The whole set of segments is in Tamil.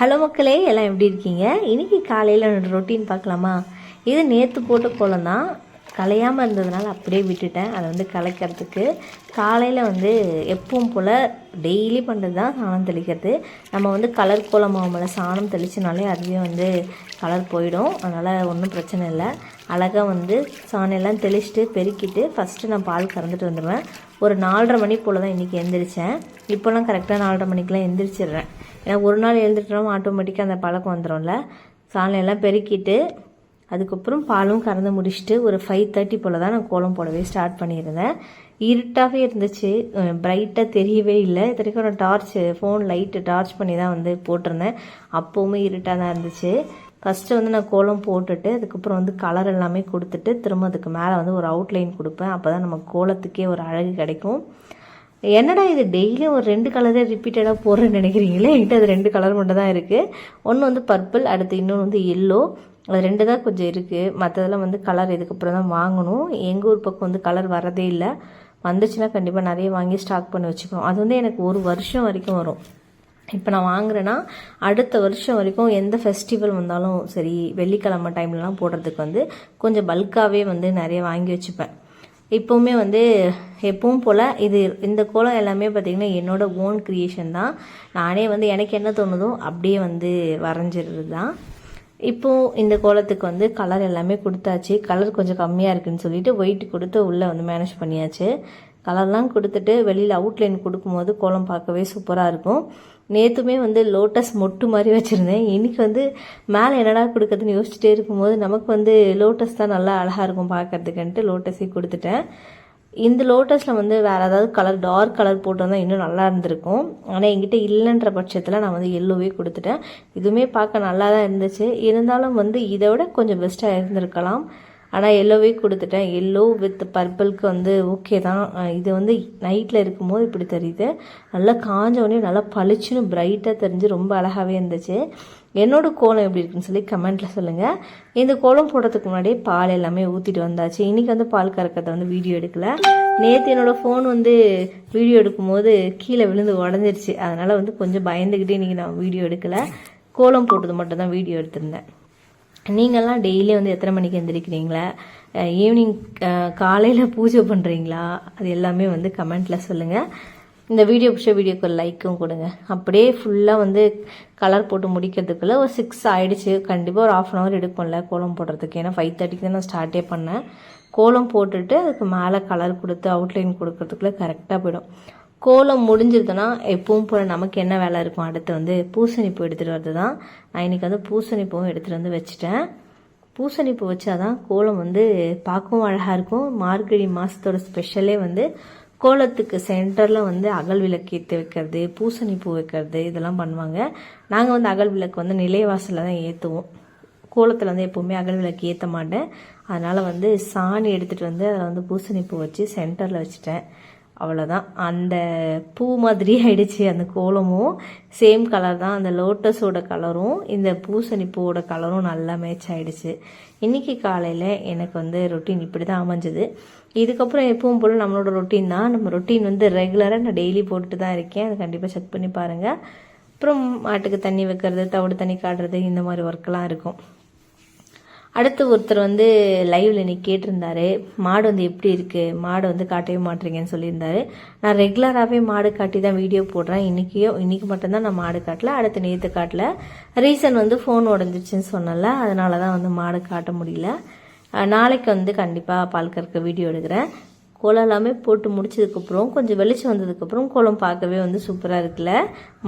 ஹலோ மக்களே எல்லாம் எப்படி இருக்கீங்க? இன்னைக்கு காலையில் ரொட்டீன் பார்க்கலாமா? இது நேற்று போட்ட கோலம் தான். கலையாமல் இருந்ததுனால அப்படியே விட்டுட்டேன். அதை வந்து கலைக்கிறதுக்கு காலையில் வந்து எப்பவும் போல் டெய்லி பண்ணுறது தான் சாணம் தெளிக்கிறது. நம்ம வந்து கலர் கோலம் சாணம் தெளிச்சினாலே அதுவே வந்து கலர் போயிடும். அதனால் ஒன்றும் பிரச்சனை இல்லை. அழகாக வந்து சாணம் எல்லாம் தெளிச்சுட்டு பெருக்கிட்டு ஃபஸ்ட்டு நான் பால் கறந்துட்டு வந்துடுவேன். ஒரு நாலரை மணி போல் தான் இன்றைக்கி எந்திரிச்சேன். இப்போலாம் கரெக்டாக நாலரை மணிக்கெலாம் எந்திரிச்சிடுறேன். ஏன்னா ஒரு நாள் எழுந்துட்டோம் ஆட்டோமேட்டிக்காக அந்த பழக்கம் வந்துடும்ல சாணம் எல்லாம் பெருக்கிட்டு அதுக்கப்புறம் பாலும் கறந்து முடிச்சுட்டு ஒரு ஃபைவ் தேர்ட்டி போல் தான் நான் கோலம் போடவே ஸ்டார்ட் பண்ணியிருந்தேன். இருட்டாகவே இருந்துச்சு. பிரைட்டாக தெரியவே இல்லை. இத்தனைக்கும் நான் டார்ச் ஃபோன் லைட்டு டார்ச் பண்ணி தான் வந்து போட்டிருந்தேன். அப்போவுமே இருட்டாக தான் இருந்துச்சு. ஃபஸ்ட்டு வந்து நான் கோலம் போட்டுட்டு அதுக்கப்புறம் வந்து கலர் எல்லாமே கொடுத்துட்டு திரும்ப அதுக்கு மேலே வந்து ஒரு அவுட்லைன் கொடுப்பேன். அப்போ தான் நம்ம கோலத்துக்கே ஒரு அழகு கிடைக்கும். என்னடா இது டெய்லியும் ஒரு ரெண்டு கலரே ரிப்பீட்டடாக போடுறேன்னு நினைக்கிறீங்களே? என்கிட்ட அது ரெண்டு கலர் மட்டும் தான் இருக்குது ஒன்று வந்து பர்பிள் அடுத்து இன்னொன்று வந்து எல்லோ அது ரெண்டு தான் கொஞ்சம் இருக்குது மற்றதெல்லாம் வந்து கலர் இதுக்கப்புறம் தான் வாங்கணும். எங்கள் ஊர் பக்கம் வந்து கலர் வரதே இல்லை. வந்துச்சுன்னா கண்டிப்பாக நிறைய வாங்கி ஸ்டாக் பண்ணி வச்சுக்கணும். அது வந்து எனக்கு ஒரு வருஷம் வரைக்கும் வரும். இப்போ நான் வாங்குறேன்னா அடுத்த வருஷம் வரைக்கும் எந்த ஃபெஸ்டிவல் வந்தாலும் சரி வெள்ளிக்கிழமை டைம்லலாம் போடுறதுக்கு வந்து கொஞ்சம் பல்காகவே வந்து நிறைய வாங்கி வச்சுப்பேன். இப்போவுமே வந்து எப்பவும் போல் இது இந்த கோலம் எல்லாமே பார்த்திங்கன்னா என்னோடய ஓன் க்ரியேஷன் தான். நானே வந்து எனக்கு என்ன தோணுதோ அப்படியே வந்து வரைஞ்சிடுறது தான் இப்போது இந்த கோலத்துக்கு வந்து கலர் எல்லாமே கொடுத்தாச்சு. கலர் கொஞ்சம் கம்மியாக இருக்குன்னு சொல்லிட்டு ஒயிட் கொடுத்து உள்ளே வந்து மேனேஜ் பண்ணியாச்சு. கலர்லாம் கொடுத்துட்டு வெளியில் அவுட்லைன் கொடுக்கும்போது கோலம் பார்க்கவே சூப்பராக இருக்கும். நேற்றுமே வந்து லோட்டஸ் மொட்டு மாதிரி வச்சுருந்தேன். இன்றைக்கி வந்து மேலே என்னடா கொடுக்குறதுன்னு யோசிச்சுட்டே இருக்கும்போது நமக்கு வந்து லோட்டஸ் தான் நல்லா அழகாக இருக்கும் பார்க்கறதுக்குன்ட்டு லோட்டஸே கொடுத்துட்டேன். இந்த லோட்டஸில் வந்து வேறு ஏதாவது கலர் டார்க் கலர் போட்டிருந்தால் இன்னும் நல்லா இருந்திருக்கும். ஆனால் என்கிட்ட இல்லைன்ற பட்சத்தில் நான் வந்து எல்லோவே கொடுத்துட்டேன். இதுவுமே பார்க்க நல்லா தான் இருந்துச்சு. இருந்தாலும் வந்து இதை விட கொஞ்சம் பெஸ்ட்டாக இருந்திருக்கலாம். ஆனால் எல்லோவே கொடுத்துட்டேன். எல்லோ வித் பர்பிளுக்கு வந்து ஓகே தான். இது வந்து நைட்டில் இருக்கும்போது இப்படி தெரியுது. நல்லா காஞ்ச உடனே நல்லா பளிச்சுன்னு பிரைட்டாக தெரிஞ்சு ரொம்ப அழகாகவே இருந்துச்சு. என்னோட கோலம் எப்படி இருக்குன்னு சொல்லி கமெண்ட்டில் சொல்லுங்கள் இந்த கோலம் போடுறதுக்கு முன்னாடியே பால் எல்லாமே ஊற்றிட்டு வந்தாச்சு. இன்றைக்கி வந்து பால் கறக்கிறத வந்து வீடியோ எடுக்கல. நேற்று என்னோடய ஃபோன் வந்து வீடியோ எடுக்கும்போது கீழே விழுந்து உடஞ்சிருச்சு. அதனால் வந்து கொஞ்சம் பயந்துக்கிட்டே இன்றைக்கி நான் வீடியோ எடுக்கலை. கோலம் போட்டது மட்டும் தான் வீடியோ எடுத்திருந்தேன். நீங்கள்லாம் டெய்லி வந்து எத்தனை மணிக்கு எந்திரிக்கிறீங்களா? ஈவினிங் காலையில் பூஜை பண்ணுறீங்களா அது எல்லாமே வந்து கமெண்ட்டில் சொல்லுங்கள் இந்த வீடியோ பிடிச்ச வீடியோக்கு லைக்கும் கொடுங்க. அப்படியே ஃபுல்லாக வந்து கலர் போட்டு முடிக்கிறதுக்குள்ளே ஒரு சிக்ஸ் ஆகிடுச்சு கண்டிப்பாக ஒரு ஆஃப் அன் ஹவர் எடுக்கும்ல கோலம் போடுறதுக்கு. ஏன்னா ஃபைவ் தேர்ட்டிக்கு தான் நான் ஸ்டார்ட்டே பண்ணேன். கோலம் போட்டுட்டு அதுக்கு மேலே கலர் கொடுத்து அவுட்லைன் கொடுக்கறதுக்குள்ளே கரெக்டாக போயிடும். கோலம் முடிஞ்சிருதுன்னா எப்பவும் போல் நமக்கு என்ன வேலை இருக்கும்? அடுத்து வந்து பூசணி பூ எடுத்துகிட்டு வரது தான் நான் இன்றைக்கி வந்து பூசணி பூவும் எடுத்துகிட்டு வந்து வச்சுட்டேன். பூசணி பூ வச்சாதான் கோலம் வந்து பார்க்கவும் அழகாக இருக்கும். மார்கழி மாதத்தோட ஸ்பெஷலே வந்து கோலத்துக்கு சென்டரில் வந்து அகல் விளக்கு ஏற்றி வைக்கிறது பூசணி பூ வைக்கிறது இதெல்லாம் பண்ணுவாங்க. நாங்கள் வந்து அகல் விளக்கு வந்து நிலைவாசலில் தான் ஏற்றுவோம் கோலத்தில் வந்து எப்போவுமே அகல் விளக்கு ஏற்ற மாட்டேன். அதனால் வந்து சாணி எடுத்துகிட்டு வந்து அதில் வந்து பூசணி பூ வச்சு சென்டரில் வச்சுட்டேன். அவ்வளோதான் அந்த பூ மாதிரி ஆயிடுச்சு அந்த கோலமும். சேம் கலர் தான் அந்த லோட்டஸோட கலரும் இந்த பூசணி பூவோட கலரும் நல்லா மேட்ச் ஆகிடுச்சு இன்றைக்கி காலையில் எனக்கு வந்து ரொட்டீன் இப்படி தான் அமைஞ்சது. இதுக்கப்புறம் எப்பவும் போல் நம்மளோட ரொட்டீன் தான். நம்ம ரொட்டீன் வந்து ரெகுலராக நான் டெய்லி போட்டுட்டு தான் இருக்கேன். அதை கண்டிப்பாக செக் பண்ணி பாருங்கள் அப்புறம் மாட்டுக்கு தண்ணி வைக்கிறது தவிடு தண்ணி காட்டுறது இந்த மாதிரி ஒர்க்கெலாம் இருக்கும். அடுத்து ஒருத்தர் வந்து லைவ்ல இன்னைக்கு கேட்டிருந்தாரு மாடு வந்து எப்படி இருக்கு மாடு வந்து காட்டவே மாட்டீங்கன்னு சொல்லியிருந்தாரு. நான் ரெகுலராகவே மாடு காட்டி தான் வீடியோ போடுறேன். இன்னைக்கியோ இன்னைக்கு மட்டும்தான் நான் மாடு காட்டல அடுத்து நேற்று காட்டல. ரீசன் வந்து ஃபோன் உடஞ்சிச்சுன்னு சொன்னல அதனால தான் வந்து மாடு காட்ட முடியல. நாளைக்கு வந்து கண்டிப்பாக பால் கறக்க வீடியோ எடுக்கிறேன். கோலம் எல்லாமே போட்டு முடிச்சதுக்கப்புறம் கொஞ்சம் வெளிச்சம் வந்ததுக்கப்புறம் கோலம் பார்க்கவே வந்து சூப்பராக இருக்குல்ல?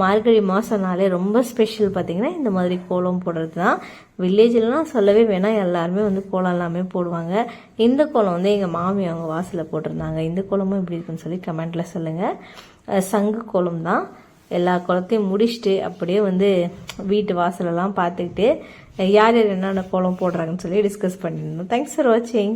மார்கழி மாதம்னாலே ரொம்ப ஸ்பெஷல் பார்த்திங்கன்னா இந்த மாதிரி கோலம் போடுறது தான் வில்லேஜ்லாம் சொல்லவே வேணாம் எல்லாருமே வந்து கோலம் எல்லாமே போடுவாங்க. இந்த கோலம் வந்து எங்கள் மாமி அவங்க வாசலில் போட்டிருந்தாங்க. இந்த கோலமும் எப்படி இருக்குன்னு சொல்லி கமெண்ட்டில் சொல்லுங்கள் சங்கு கோலம் தான் எல்லா குளத்தையும் முடிச்சுட்டு அப்படியே வந்து வீட்டு வாசலெல்லாம் பார்த்துக்கிட்டு யார் யார் என்னென்ன கோலம் போடுறாங்கன்னு சொல்லி டிஸ்கஸ் பண்ணியிருந்தோம் தேங்க்ஸ் ஃபார் வாட்சிங்